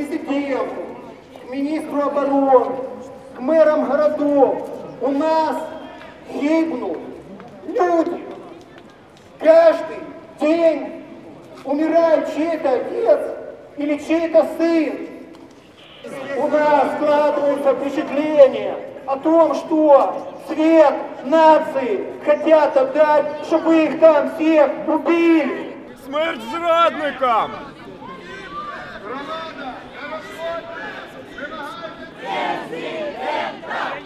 президенту, к министру обороны, к мэрам городов. У нас гибнут люди. Каждый день умирает чей-то отец или чей-то сын. У нас складывается впечатление о том, что цвет нации хотят отдать, чтобы их там всех убили. Смерть зрадникам! Граната! Yes, we can fly.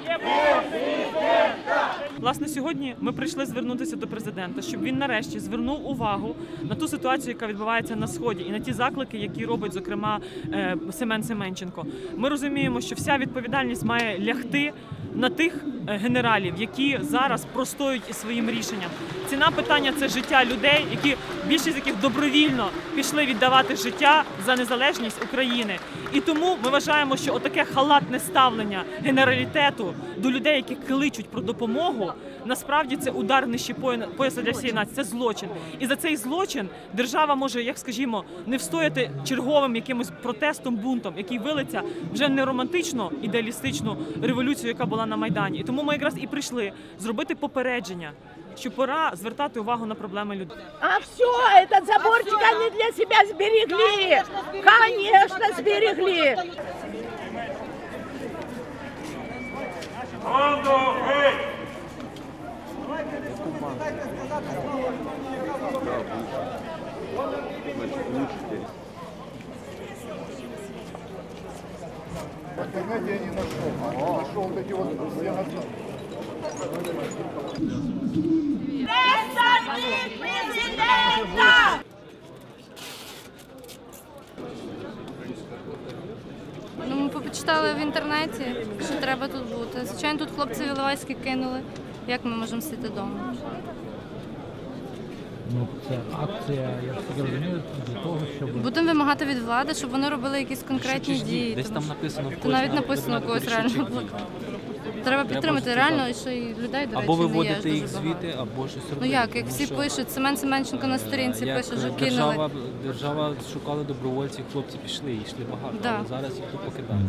Власне, сьогодні ми прийшли звернутися до президента, щоб він нарешті звернув увагу на ту ситуацію, яка відбувається на сході, і на ті заклики, які робить зокрема е, Семен Семенченко. Ми розуміємо, що вся відповідальність має лягти на тих е, генералів, які зараз простоюють із своїм рішенням. Ціна питання це життя людей, які більшість яких добровільно пішли віддавати життя за незалежність України. І тому ми вважаємо, що отаке халатне ставлення генералітету до людей, які кличуть про допомогу, насправді це удар нижче поя- пояса для всієї нації. Це злочин. І за цей злочин держава може, як скажімо, не встояти черговим якимось протестом, бунтом, який вилиться вже не романтичну ідеалістичну революцію, яка була на майдані. І тому ми якраз і прийшли зробити попередження, що пора звертати увагу на проблеми людей. А все, этот заборчик они для себя сберегли. Конечно, сберегли. Понимаете, я не нашел. Нашел вот эти вот все. Президента! Ну, ми почитали в інтернеті, що треба тут бути. Звичайно, тут хлопці Іловайські кинули. Як ми можемо сидіти вдома? Ну, це акція, я так розумію, для того, щоб Будемо вимагати від влади, щоб вони робили якісь конкретні дії. Десь тому там що- написано в навіть написано когось реально плакат. Треба підтримати просто реально, і що і людей, до речі, Або не є виводити ж їх дуже багато. звідти, або щось робити. Ну як, як Тому всі що, пишуть, Семен Семенченко на сторінці як пише, що держава, кинули. держава шукала добровольців, хлопці пішли, і йшли багато, Да. але зараз їх тут покидають.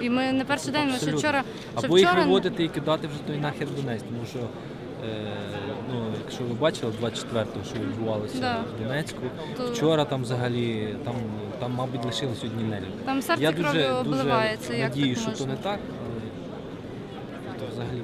І ми не перший день, ми ще Абсолютно. вчора. ще Або їх вчора- виводити і кидати вже той нахер Донець, тому що е, ну, якщо ви бачили 24-го, що відбувалося Да. в Донецьку, То- вчора там взагалі там, там мабуть, лишились одні нелюди. Там серце Я кров'ю дуже, обливається, дуже як надію, так що то не так, але то взагалі.